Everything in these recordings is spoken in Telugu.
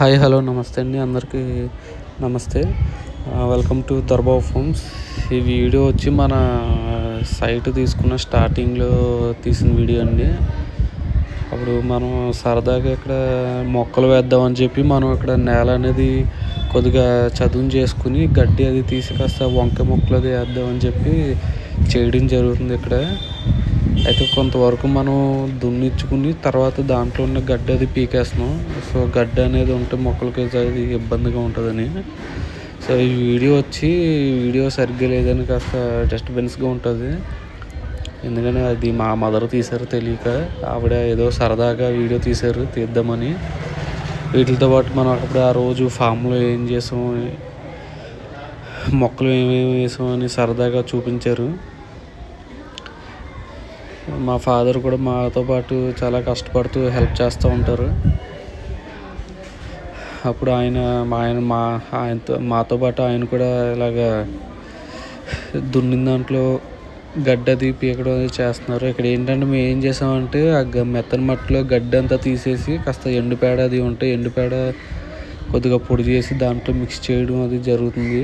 హాయ్ హలో నమస్తే అండి. అందరికీ నమస్తే. వెల్కమ్ టు దర్బా ఫోమ్స్ ఈ వీడియో వచ్చి మన సైట్ తీసుకున్న స్టార్టింగ్లో తీసిన వీడియో అండి. అప్పుడు మనం సరదాగా ఇక్కడ మొక్కలు వేద్దామని చెప్పి మనం ఇక్కడ నేల అనేది కొద్దిగా చదును చేసుకుని గడ్డి అది తీసి కాస్త వంకాయ మొక్కలు అది వేద్దామని చెప్పి చేయడం జరుగుతుంది ఇక్కడ. అయితే కొంతవరకు మనం దున్నిచ్చుకుని తర్వాత దాంట్లో ఉన్న గడ్డ అది పీకేస్తున్నాం. సో గడ్డ అనేది ఉంటే మొక్కలకి అది ఇబ్బందిగా ఉంటుందని. సో ఈ వీడియో వచ్చి వీడియో సరిగ్గా లేదని కాస్త డిస్టర్బెన్స్గా ఉంటుంది. ఎందుకంటే అది మా మదర్ తీశారు తెలియక ఆవిడ ఏదో సరదాగా వీడియో తీశారు తీద్దామని. వీటితో పాటు మనం అప్పుడు ఆ రోజు ఫామ్లో ఏం చేసాం మొక్కలు ఏమేమి వేసాం అని సరదాగా చూపించారు. మా ఫాదర్ కూడా మాతో పాటు చాలా కష్టపడుతూ హెల్ప్ చేస్తూ ఉంటారు. అప్పుడు ఆయన మా ఆయన మా ఆయనతో మాతో పాటు ఆయన కూడా ఇలాగా దున్నిన దాంట్లో గడ్డది పీకడం అది చేస్తున్నారు. ఇక్కడ ఏంటంటే మేము ఏం చేసామంటే ఆ మెత్తని మట్టిలో గడ్డి అంతా తీసేసి కాస్త ఎండుపేడ అది ఉంటే ఎండుపేడ కొద్దిగా పొడి చేసి దాంట్లో మిక్స్ చేయడం అది జరుగుతుంది.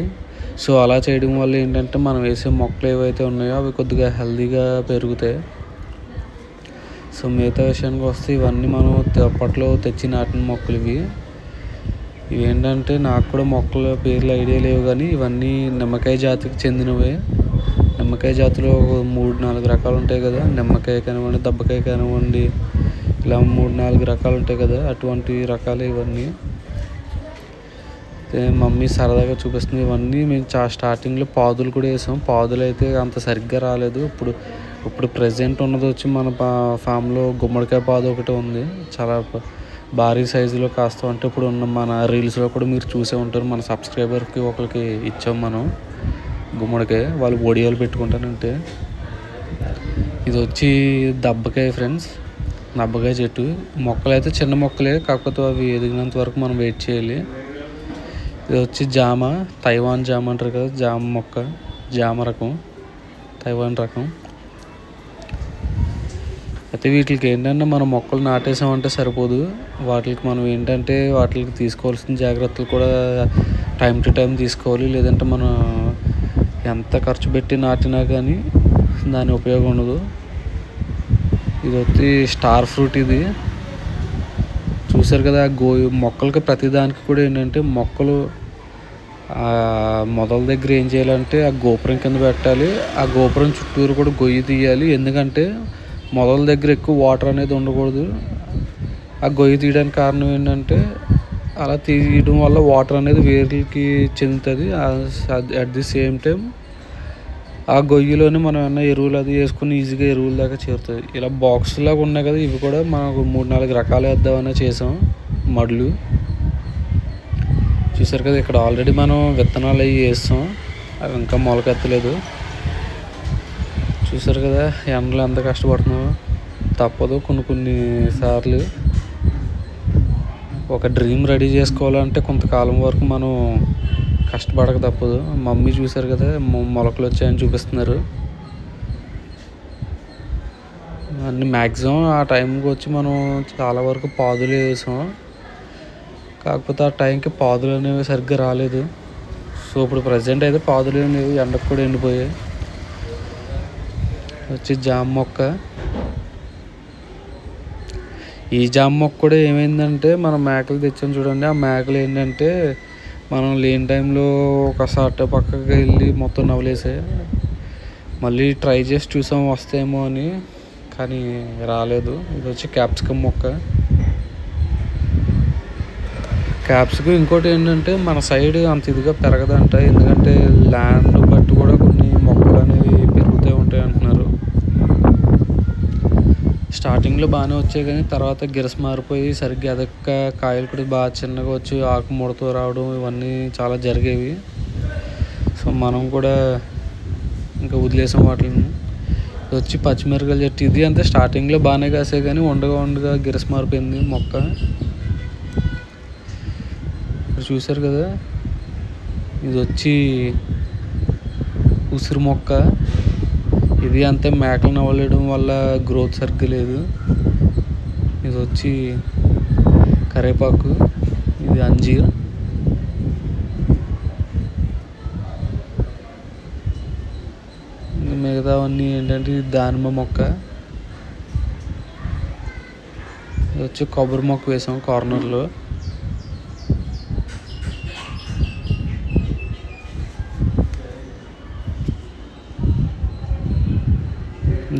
సో అలా చేయడం వల్ల ఏంటంటే మనం వేసే మొక్కలు ఏవైతే ఉన్నాయో అవి కొద్దిగా హెల్దీగా పెరుగుతాయి. సో మిగతా విషయానికి వస్తే ఇవన్నీ మనం అప్పట్లో తెచ్చి నాటిన మొక్కలు ఇవి ఇవి ఏంటంటే నాకు కూడా మొక్కల పేర్లు ఐడియా లేవు కానీ ఇవన్నీ నిమ్మకాయ జాతికి చెందినవే. నిమ్మకాయ జాతిలో మూడు నాలుగు రకాలు ఉంటాయి కదా. నిమ్మకాయ కానివ్వండి దెబ్బకాయ కానివ్వండి ఇలా మూడు నాలుగు రకాలు ఉంటాయి కదా. అటువంటి రకాలు ఇవన్నీ. మమ్మీ సరదాగా చూపిస్తుంది ఇవన్నీ. మేము చా స్టార్టింగ్లో పాదులు కూడా వేసాం. పాదులు అయితే అంత సరిగ్గా రాలేదు. ఇప్పుడు ఇప్పుడు ప్రజెంట్ ఉన్నది వచ్చి మన ఫామ్లో గుమ్మడికాయ పాదు ఒకటి ఉంది. చాలా భారీ సైజులో కాస్త. అంటే ఇప్పుడు ఉన్న మన రీల్స్లో కూడా మీరు చూసే ఉంటారు. మన సబ్స్క్రైబర్కి ఒకరికి ఇచ్చాం మనం గుమ్మడికాయ. వాళ్ళు ఒడియాలు పెట్టుకుంటానంటే ఇది వచ్చి దబ్బకాయ ఫ్రెండ్స్ దబ్బకాయ చెట్టు. మొక్కలు అయితే చిన్న మొక్కలే. కాకపోతే అవి ఎదిగినంత వరకు మనం వెయిట్ చేయాలి. ఇది వచ్చి జామ తైవాన్ జామ అంటారు కదా జామ మొక్క జామ రకం తైవాన్ రకం. అయితే వీటికి ఏంటంటే మనం మొక్కలు నాటేసామంటే సరిపోదు. వాటికి మనం ఏంటంటే వాటికి తీసుకోవాల్సిన జాగ్రత్తలు కూడా టైం టు టైం తీసుకోవాలి. లేదంటే మనం ఎంత ఖర్చు పెట్టి నాటినా కానీ దాని ఉపయోగం ఉండదు. ఇది వచ్చి స్టార్ ఫ్రూట్ ఇది. చూసారు కదా గో మొక్కలకి ప్రతిదానికి కూడా ఏంటంటే మొక్కలు మొదల దగ్గర ఏం చేయాలంటే ఆ గోపురం కింద పెట్టాలి. ఆ గోపురం చుట్టూరు కూడా గొయ్యి తీయాలి. ఎందుకంటే మొదల దగ్గర ఎక్కువ వాటర్ అనేది ఉండకూడదు. ఆ గొయ్యి తీయడానికి కారణం ఏంటంటే అలా తీయడం వల్ల వాటర్ అనేది వేర్లకి చెందుతుంది. అట్ ది సేమ్ టైం ఆ గొయ్యిలోనే మనం ఏమన్నా ఎరువులు అది వేసుకుని ఈజీగా ఎరువుల దాకా చేరుతుంది ఇలా బాక్స్ లాగా ఉన్నాయి కదా ఇవి కూడా మనకు మూడు నాలుగు రకాలు వేద్దామని చేసాం. మడులు. చూసారు కదా ఇక్కడ ఆల్రెడీ మనం విత్తనాలు అవి వేస్తాం. అవి ఇంకా మొలకెత్తలేదు. చూసారు కదా ఎండలు ఎంత కష్టపడుతున్నావు. తప్పదు కొన్ని కొన్ని సార్లు. ఒక డ్రీమ్ రెడీ చేసుకోవాలంటే కొంతకాలం వరకు మనం కష్టపడక తప్పదు. మమ్మీ చూశారు కదా మొలకలు వచ్చాయని చూపిస్తున్నారు. అన్ని మ్యాక్సిమం ఆ టైంకి వచ్చి మనం చాలా వరకు పాదులు వేసాం. కాకపోతే ఆ టైంకి పాదులు అనేవి సరిగ్గా రాలేదు. సో ఇప్పుడు ప్రజెంట్ అయితే పాదులు అనేవి ఎండకు కూడా ఎండిపోయాయి. వచ్చి జామ మొక్క. ఈ జామ మొక్క కూడా ఏమైందంటే మనం మేకలు తెచ్చాం చూడండి. ఆ మేకలు ఏంటంటే మనం లేని టైంలో ఒకసారి పక్కకి వెళ్ళి మొత్తం నవలేసాయి మళ్ళీ ట్రై చేసి చూసాం వస్తాయేమో అని. కానీ రాలేదు. ఇది వచ్చి క్యాప్సికమ్ మొక్క. క్యాప్సికం ఇంకోటి ఏంటంటే మన సైడ్ అంత ఇదిగా పెరగదంట. ఎందుకంటే ల్యాండ్ బట్టి కూడా కొన్ని మొక్కలు అనేవి పెరుగుతూ ఉంటాయి అంటున్నారు స్టార్టింగ్లో బాగానే వచ్చాయి కానీ తర్వాత గిరస్ మారిపోయి సరిగ్గా ఎదక్క కాయలు కూడా బాగా చిన్నగా వచ్చి ఆకు ముడతో రావడం ఇవన్నీ చాలా జరిగేవి. సో మనం కూడా ఇంకా వదిలేసాం వాటిని వచ్చి పచ్చిమిరకాయలు చెట్టు. ఇది అంతే స్టార్టింగ్లో బాగానే కాసే కానీ ఉండగా ఉండగా గిరస్ మారిపోయింది మొక్క. చూసారు కదా? ఇది వచ్చి ఉసిరి మొక్క. ఇది అంతే మేకలు నవ్వలేయడం వల్ల గ్రోత్ సరిగ్గా లేదు. ఇది వచ్చి కరేపాకు ఇది అంజీర్. మిగతావన్నీ ఏంటంటే దానిమ్మ మొక్క. ఇది వచ్చి కొబ్బరి మొక్క వేసాం కార్నర్లో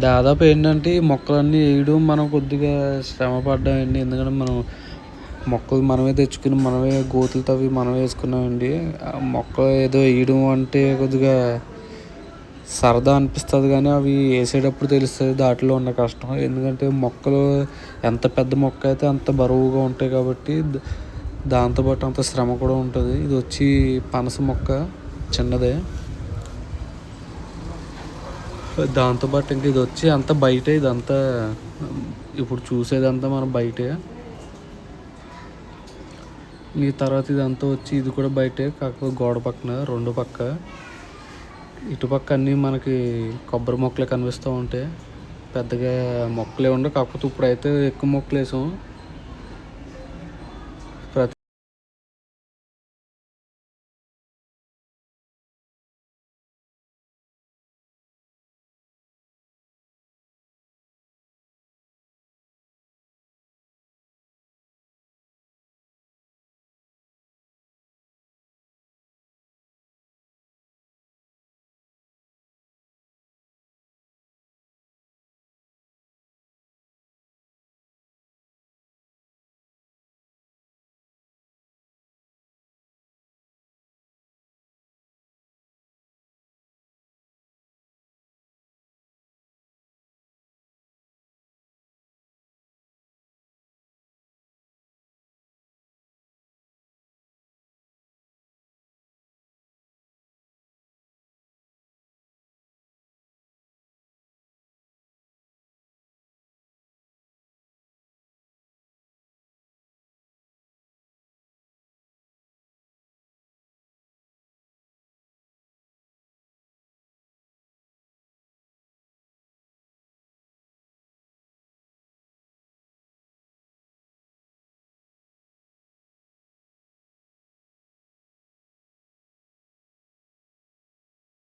దాదాపు ఏంటంటే ఈ మొక్కలన్నీ వేయడం మనం కొద్దిగా శ్రమ పడ్డామండి. ఎందుకంటే మనం మొక్కలు మనమే తెచ్చుకుని మనమే గోతులు తవ్వి మనమే వేసుకున్నామండి. మొక్కలు ఏదో వేయడం అంటే కొద్దిగా సరదా అనిపిస్తుంది కానీ అవి వేసేటప్పుడు తెలుస్తుంది దాంట్లో ఉన్న కష్టం. ఎందుకంటే మొక్కలు ఎంత పెద్ద మొక్క అయితే అంత బరువుగా ఉంటాయి కాబట్టి దాంతోపాటు అంత శ్రమ కూడా ఉంటుంది. ఇది వచ్చి పనస మొక్క చిన్నదే. దాంతోపాటు ఇంక ఇది వచ్చి అంతా బయటే ఇదంతా ఇప్పుడు చూసేదంతా మనం బయటే. ఈ తర్వాత ఇదంతా వచ్చి ఇది కూడా బయటే కాకపోతే గోడ పక్కన రెండు పక్క. ఇటుపక్క అన్నీ మనకి కొబ్బరి మొక్కలే కనిపిస్తూ ఉంటాయి పెద్దగా మొక్కలే ఉండవు కాకపోతే ఇప్పుడైతే ఎక్కువ మొక్కలు వేసాం